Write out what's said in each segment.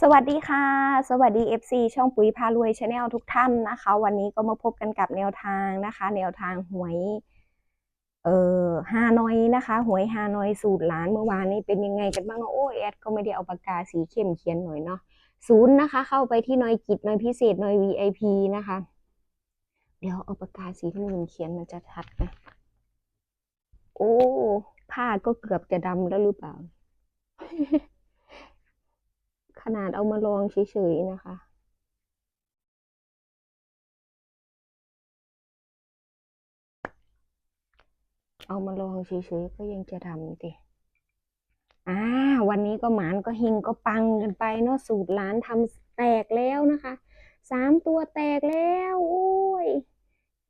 สวัสดีค่ะ สวัสดี FC ช่องปุ๋ยพารวยชาแนลทุกท่านนะคะ วันนี้ก็มาพบกันกับแนวทางนะคะ แนวทางหวย เอ่อฮานอยนะคะ หวยฮานอยสูตรล้านเมื่อวานนี้เป็นยังไงกันบ้างโอ้แอดก็ไม่ได้เอาปากกาสีเข้มเขียนหน่อยเนาะศูนย์นะคะ เข้าไปที่หนอยกิจหนอยพิเศษหนอย VIP นะคะ เดี๋ยวเอาปากกาสีน้ำเงินเขียนมันจะชัดนะโอ้ผ้าก็เกือบจะดำแล้วหรือเปล่า ขนาดเอามาลองเฉยๆนะคะเอามาลองเฉยๆก็ยังจะดำดิอ่าวันนี้ก็หมานก็เฮงก็ปังกันไปเนาะสูตรร้านทำแตกแล้วนะคะ สามตัวแตกแล้ว โอ้ย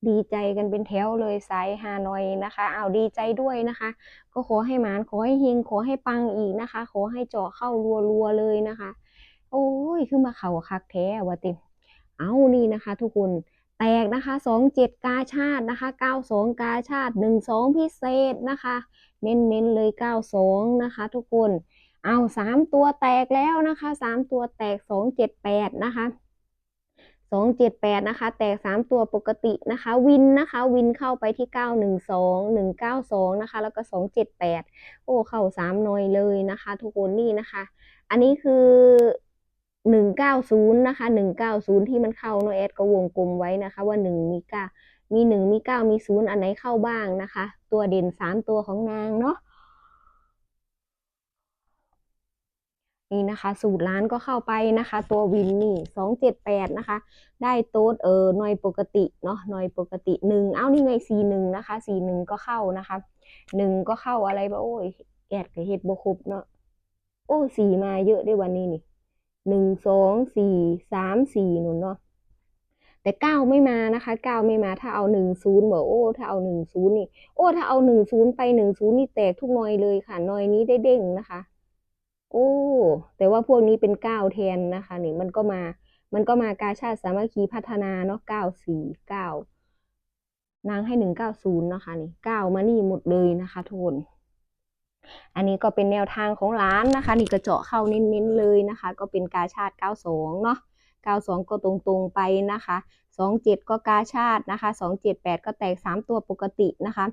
ดีใจกันเป็นแถวเลยสายฮานอยนะคะ เอาดีใจด้วยนะคะ ก็ขอให้หมานขอให้เฮงขอให้ปังอีกนะคะ ขอให้เจาะเข้ารัวๆเลยนะคะ โอ้ยขึ้นมาเข่าคักแท้วะติเอานี่นะคะ ทุกคนแตกนะคะสองเจ็ดกาชาตินะคะเก้าสองกาชาติหนึ่งสองพิเศษนะคะ เน้นๆเลยเก้าสองนะคะ ทุกคน เอาสามตัวแตกแล้วนะคะสามตัวแตกสองเจ็ดแปดนะคะ สองเจ็ดแปดนะคะ แตกสามตัวปกตินะคะ วินนะคะ วินเข้าไปที่เก้าหนึ่งสองหนึ่งเก้าสองนะคะ แล้วก็สองเจ็ดแปดโอ้ เข้าสามหน่อยเลยนะคะ ทุกคนนี่นะคะ อันนี้คือหนึ่งเก้าศูนย์นะคะหนึ่งเก้าศูนย์ที่มันเข้าโนแอดก็วงกลมไว้นะคะ ว่าหนึ่งมีเก้ามีหนึ่งมีเก้ามีศูนย์อันไหนเข้าบ้างนะคะ ตัวเด่นสามตัวของนางเนาะ นี่นะคะสูตรร้านก็เข้าไปนะคะ ตัววินนี่สองเจ็ดแปดนะคะ ได้โต๊ดเออหน่อยปกติเนาะหน่อยปกติหนึ่งเอ้านี่ไงสี่หนึ่งนะคะสี่หนึ่งก็เข้านะคะหนึ่งก็เข้าอะไรบ้าโอ้ยแอดกับเฮ็ดบ่ครบเนาะโอ้สี่มาเยอะด้วยวันนี้นี่หนึ่งสองสี่สามสี่หนุนเนาะแต่เก้าไม่มานะคะเก้าไม่มาถ้าเอาหนึ่งศูนย์บอกโอ้ถ้าเอาหนึ่งศูนย์นี่โอ้ถ้าเอาหนึ่งศูนย์ไปหนึ่งศูนย์นี่แตกทุกหน่อยเลยค่ะหน่อยนี้ได้เด้งนะคะ โอ้ แต่ว่าพวกนี้เป็นเก้าแทนนะคะนี่มันก็มา มันก็มากาชาติสามัคคีพัฒนาเนาะเก้าสี่เก้านางให้หนึ่งเก้าศูนย์นะคะนี่เก้ามานี่หมดเลยนะคะทุกคนอันนี้ก็เป็นแนวทางของร้านนะคะ นี่กระเจาะเข้าเน้นๆเลยนะคะ ก็เป็นกาชาติ 92 เนาะ92 ก็ตรงๆไปนะคะ 27 ก็กาชาตินะคะ 278 ก็แตก 3 ตัวปกตินะคะ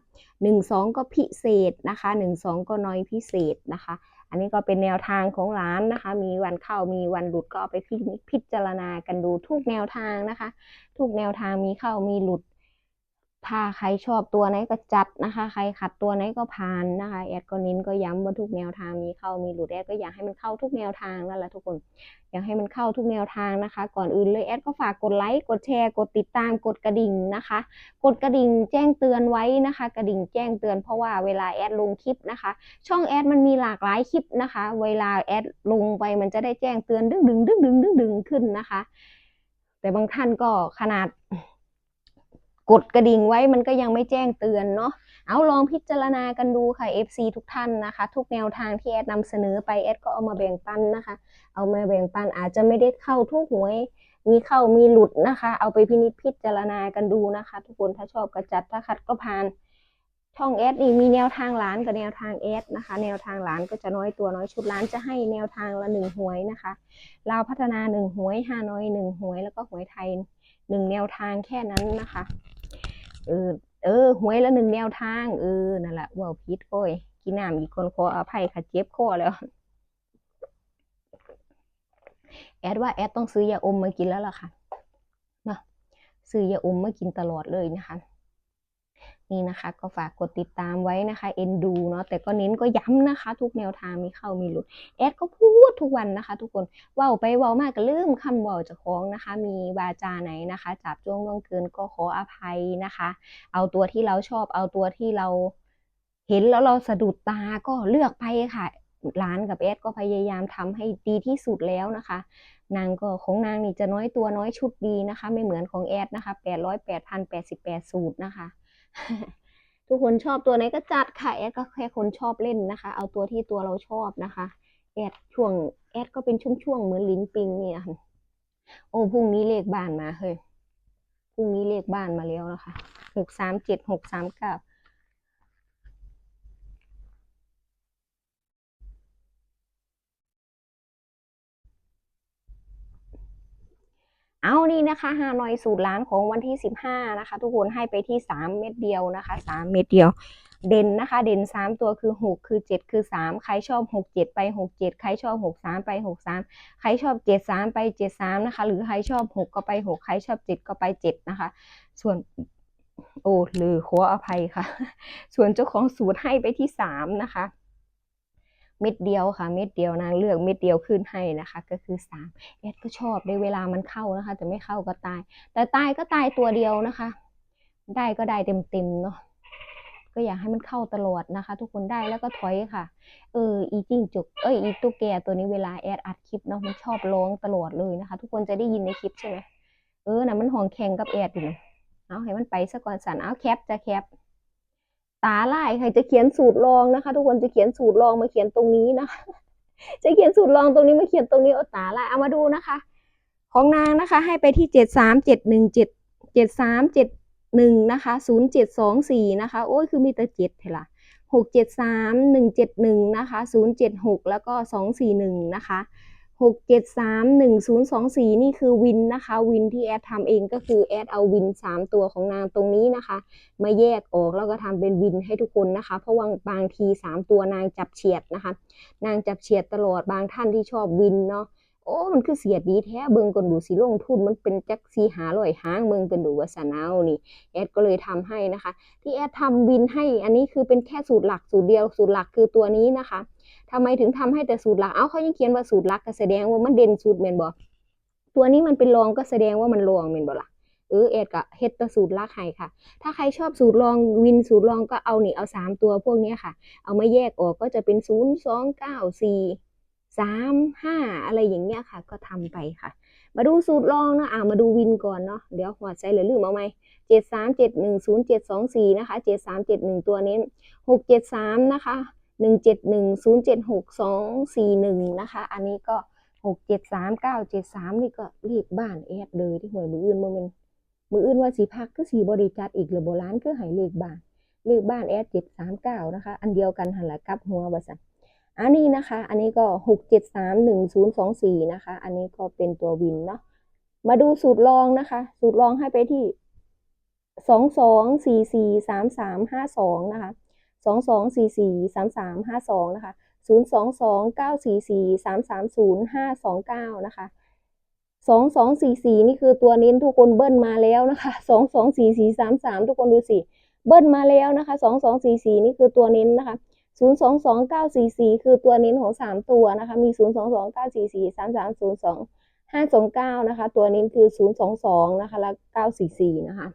12 ก็พิเศษนะคะ 12 ก็น้อยพิเศษนะคะ อันนี้ก็เป็นแนวทางของร้านนะคะ มีวันเข้ามีวันหลุดก็ไปพิจารณากันดูทุกแนวทางนะคะ ทุกแนวทางมีเข้ามีหลุด ถ้าใครชอบตัวไหนก็จัดนะคะ ใครขัดตัวไหนก็ผ่านนะคะ แอดก็เน้นก็ย้ำว่าทุกแนวทางมีเข้ามีหลุดแอดก็อยากให้มันเข้าทุกแนวทางนั่นแหละทุกคน อยากให้มันเข้าทุกแนวทางนะคะ ก่อนอื่นเลยแอดก็ฝากกดไลค์กดแชร์กดติดตามกดกระดิ่งนะคะ กดกระดิ่งแจ้งเตือนไว้นะคะ กระดิ่งแจ้งเตือนเพราะว่าเวลาแอดลงคลิปนะคะ ช่องแอดมันมีหลากหลายคลิปนะคะ เวลาแอดลงไปมันจะได้แจ้งเตือนดึงดึงดึงดึงดึงดึงขึ้นนะคะ แต่บางท่านก็ขนาด กดกระดิ่งไว้มันก็ยังไม่แจ้งเตือนเนาะเอาลองพิจารณากันดูค่ะ FC ทุกท่านนะคะ ทุกแนวทางที่แอดนำเสนอไปแอดก็เอามาแบ่งปันนะคะ เอามาแบ่งปันอาจจะไม่ได้เข้าทุกหวย มีเข้ามีหลุดนะคะ เอาไปพินิจพิจารณากันดูนะคะ ทุกคนถ้าชอบก็จัดถ้าขัดก็ผ่านช่องแอดนี่มีแนวทางร้านกับแนวทางแอดนะคะ แนวทางร้านก็จะน้อยตัวน้อยชุดร้านจะให้แนวทางละหนึ่งหวยนะคะลาวพัฒนาหนึ่งหวยฮานอยหนึ่งหวยแล้วก็หวยไทยหนึ่งแนวทางแค่นั้นนะคะ เออ เออหวยละหนึ่งแนวทางเออนั่นแหละว่าวพิษโอ้ยกินน้ำอีกคนขออภัยค่ะเจ็บคอแล้ว แอดว่าแอดต้องซื้อยาอมมากินแล้วล่ะค่ะมาซื้อยาอมมากินตลอดเลยนะคะ นี่นะคะก็ฝากกดติดตามไว้นะคะเอ็นดูเนาะแต่ก็เน้นก็ย้ำนะคะ ทุกแนวทางมีเข้ามีหลุดแอดก็พูดทุกวันนะคะ ทุกคนเว้าไปเว้ามากก็ลืมคำเว้าจะคล้องนะคะ มีวาจาไหนนะคะ จับจ้วงล่วงเกินก็ขออภัยนะคะ เอาตัวที่เราชอบเอาตัวที่เราเห็นแล้วเราสะดุดตาก็เลือกไปค่ะร้านกับแอดก็พยายามทำให้ดีที่สุดแล้วนะคะ นางก็ของนางนี่จะน้อยตัวน้อยชุดดีนะคะ ไม่เหมือนของแอดนะคะแปดร้อยแปดพันแปดสิบแปดสูตรนะคะ ทุกคนชอบตัวไหนก็จัดค่ะแอดก็แค่คนชอบเล่นนะคะ เอาตัวที่ตัวเราชอบนะคะ แอดช่วงแอดก็เป็นช่วงๆเหมือนลิ้นปิงเนี่ยค่ะโอ้พรุ่งนี้เลขบ้านมาเฮ้ยพรุ่งนี้เลขบ้านมาแล้วนะคะหกสามเจ็ดหกสามเก้า เอานี่นะคะฮานอยสูตรล้านของวันที่สิบห้านะคะ ทุกคนให้ไปที่สามเม็ดเดียวนะคะสามเม็ดเดียว เด่นนะคะ เด่นสามตัวคือหกคือเจ็ดคือสามใครชอบหกเจ็ดไปหกเจ็ดใครชอบหกสามไปหกสามใครชอบเจ็ดสามไปเจ็ดสามนะคะ หรือใครชอบหกก็ไปหกใครชอบเจ็ดก็ไปเจ็ดนะคะ ส่วนโอ้หรือขออภัยค่ะ ส่วนเจ้าของสูตรให้ไปที่สามนะคะ เม็ดเดียวค่ะ เม็ดเดียวนางเลือกเม็ดเดียวขึ้นให้นะคะ ก็คือสามแอดก็ชอบในเวลามันเข้านะคะ แต่ไม่เข้าก็ตาย แต่ตายก็ตายตัวเดียวนะคะ ได้ก็ได้เต็มๆเนาะก็อยากให้มันเข้าตลอดนะคะ ทุกคนได้แล้วก็ถอยค่ะ เอออีจิ้งจุกเอ้ยอีตุ๊กแกตัวนี้เวลาแอดอัดคลิปเนาะมันชอบร้องตลอดเลยนะคะ ทุกคนจะได้ยินในคลิปใช่ไหมเออนะมันห่องแข่งกับแอดอยู่นะเอาให้มันไปซะก่อนสันเอาแคปจะแคป ตาไลายใครจะเขียนสูตรรองนะคะ ทุกคนจะเขียนสูตรรองมาเขียนตรงนี้นะคะ จะเขียนสูตรรองตรงนี้มาเขียนตรงนี้เอาตาไลายเอามาดูนะคะ ของนางนะคะ ให้ไปที่เจ็ดสามเจ็ดหนึ่งเจ็ดเจ็ดสามเจ็ดหนึ่งนะคะศูนย์เจ็ดสองสี่นะคะโอ้ยคือมีแต่เจ็ดเท่ละหกเจ็ดสามหนึ่งเจ็ดหนึ่งนะคะศูนย์เจ็ดหกแล้วก็สองสี่หนึ่งนะคะ หกเจ็ดสามหนึ่งศูนย์สองสี่นี่คือวินนะคะ วินที่แอดทำเองก็คือแอดเอาวินสามตัวของนางตรงนี้นะคะ มาแยกออกแล้วก็ทำเป็นวินให้ทุกคนนะคะ เพราะว่าบางทีสามตัวนางจับเฉียดนะคะ นางจับเฉียดตลอดบางท่านที่ชอบวินเนาะโอ้มันคือเสียดดีแท้เบิงกันดูสิลงทุนมันเป็นจักสีหาลอยหางเบิงกันดูว่าสนาวนี่แอดก็เลยทำให้นะคะ ที่แอดทำวินให้อันนี้คือเป็นแค่สูตรหลักสูตรเดียวสูตรหลักคือตัวนี้นะคะ ทำไมถึงทำให้แต่สูตรหลัก เอ้าเขายังเขียนว่าสูตรหลักก็แสดงว่ามันเด่นสูตรเมนบอตัวนี้มันเป็นรองก็แสดงว่ามันรองเมนบอล่ะเออแอดก็เฮ็ดแต่สูตรลักให้ค่ะ ถ้าใครชอบสูตรรองวินสูตรรองก็เอานี่เอาสามตัวพวกนี้ค่ะ เอามาแยกออกก็จะเป็นศูนย์สองเก้าสี่สามห้าอะไรอย่างเงี้ยค่ะ ก็ทำไปค่ะ มาดูสูตรรองนะอ่ามาดูวินก่อนเนาะเดี๋ยวหัวใจเหลือลืมเอาไหมเจ็ดสามเจ็ดหนึ่งศูนย์เจ็ดสองสี่นะคะเจ็ดสามเจ็ดหนึ่งตัวเน้หกเจ็ดสามนะคะ หนึ่งเจ็ดหนึ่งศูนย์เจ็ดหกสองสี่หนึ่งนะคะ อันนี้ก็หกเจ็ดสามเก้าเจ็ดสามนี่ก็เลขบ้านแอดเลยที่หวยมืออื่นโมเมนมืออื่นว่าสีพักก็สีบริจัดอีกหรือโบราณคือหายเลขบ้านเลขบ้านแอดเจ็ดสามเก้านะคะ อันเดียวกันหันหละกลับหัวบริษัทอันนี้นะคะ อันนี้ก็หกเจ็ดสามหนึ่งศูนย์สองสี่นะคะ อันนี้ก็เป็นตัววินเนาะมาดูสูตรรองนะคะ สูตรรองให้ไปที่สองสองสี่สี่สามสามห้าสองนะคะ สองสองสี่สี่สามสามห้าสองนะคะศูนย์สองสองเก้าสี่สี่สามสามศูนย์ห้าสองเก้านะคะสองสองสี่สี่นี่คือตัวเน้นทุกคนเบิ้ลมาแล้วนะคะสองสองสี่สี่สามสามทุกคนดูสิ เบิ้ลมาแล้วนะคะสองสองสี่สี่นี่คือตัวเน้นนะคะศูนย์สองสองเก้าสี่สี่คือตัวเน้นของสามตัวนะคะ มีศูนย์สองสองเก้าสี่สี่สามสามศูนย์สองห้าสองเก้านะคะ ตัวเน้นคือศูนย์สองสองนะคะ แล้วเก้าสี่สี่นะคะ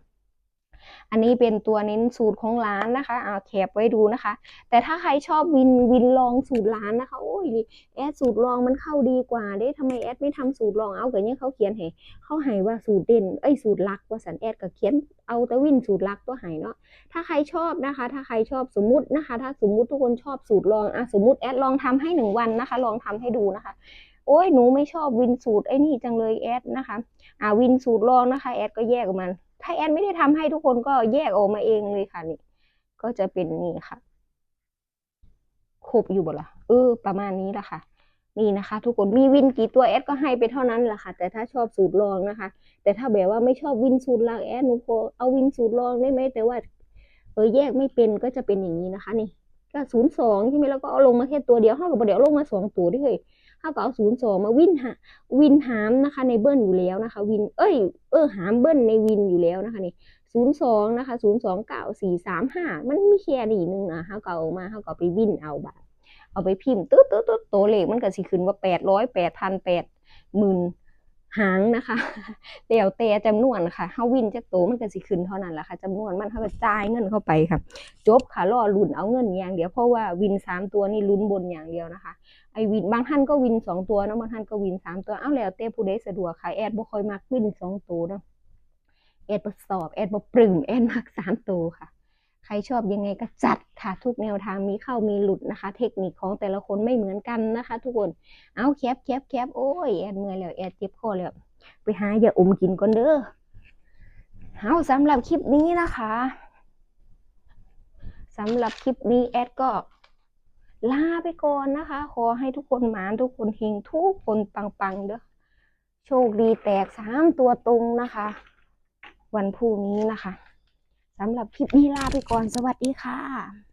อันนี้เป็นตัวเน้นสูตรของร้านนะคะเอาแคปไว้ดูนะคะ แต่ถ้าใครชอบวินวินลองสูตรร้านนะคะโอ้ยแอดสูตรลองมันเข้าดีกว่าเด้ทำไมแอดไม่ทำสูตรลองเอาเกิดเนี่ยเขาเขียนให้เขาให้ว่าสูตรเด่นเอ้ยสูตรลักว่าสันแอดก็เขียนเอาแต่วินสูตรลักตัวให้เนาะถ้าใครชอบนะคะ ถ้าใครชอบสมมตินะคะ ถ้าสมมุติทุกคนชอบสูตรลองอะสมมติแอดลองทำให้หนึ่งวันนะคะ ลองทำให้ดูนะคะ โอ้ยหนูไม่ชอบวินสูตรไอ้นี่จังเลยแอดนะคะอ่าวินสูตรรองนะคะแอดก็แยกออกมาถ้าแอดไม่ได้ทำให้ทุกคนก็แยกออกมาเองเลยค่ะนี่ก็จะเป็นนี่ค่ะครบอยู่บ่ละเออ ประมาณนี้ละค่ะนี่นะคะ ทุกคนมีวินกี่ตัวแอดก็ให้ไปเท่านั้นแหละค่ะ แต่ถ้าชอบสูตรรองนะคะ แต่ถ้าแบบว่าไม่ชอบวินสูตรลักแอดหนูขอเอาวินสูตรรองได้ไหมแต่ว่า เออแยกไม่เป็นก็จะเป็นอย่างนี้นะคะ นี่ก็ศูนย์สองใช่ไหมแล้วก็เอาลงมาแค่ตัวเดียวเท่ากับเดี๋ยวลงมาสองตัวด้วย เท่าก็เอาศูนย์สองมาวินหาวินหามนะคะในเบิ้ลอยู่แล้วนะคะ วินเอ้ยเออหามเบิ้ลในวินอยู่แล้วนะคะนี่ศูนย์สองนะคะศูนย์สองเก้าสี่สามห้ามันมีแค่นี้นึงนะเขาก็เอามาเขาก็ไปวินเอาบาทเอาไปพิมพ์ตึ๊ดตึ๊ดตึ๊ดตัวเลขมันก็สิขึ้นว่าแปดร้อยแปดพันแปดหมื่น หางนะคะแล้วแต่จำนวนค่ะเฮาวินจากโตมันก็สิขึ้นเท่านั้นแหละค่ะจำนวนมันเฮาก็จ่ายเงินเข้าไปค่ะ จบค่ะรอลุ้นเอาเงินอย่างเดียวเพราะว่าวินสามตัวนี่ลุ้นบนอย่างเดียวนะคะไอวินบางท่านก็วินสองตัวเนาะบางท่านก็วินสามตัวเอ้าแล้วแต่ผู้ใดสะดวกค่ะแอดบ่ค่อยมักวินสองตัวเนาะแอดบ่สอบแอดบ่ปลื้มแอดมักสามตัวค่ะ ใครชอบยังไงก็จัดค่ะ ทุกแนวทางมีเข้ามีหลุดนะคะ เทคนิคของแต่ละคนไม่เหมือนกันนะคะ ทุกคนเอาแคปแคปแคปโอ้ยแอดเมื่อยแล้วแอดเจ็บคอแล้วไปหาอย่าอมกินก่อนเด้อเอาสำหรับคลิปนี้นะคะสำหรับคลิปนี้แอดก็ลาไปก่อนนะคะ ขอให้ทุกคนหมานทุกคนเฮงทุกคนปังๆเด้อโชคดีแตกสามตัวตรงนะคะ วันพรุ่งนี้นะคะ สำหรับคลิปนี้ลาไปก่อนสวัสดีค่ะ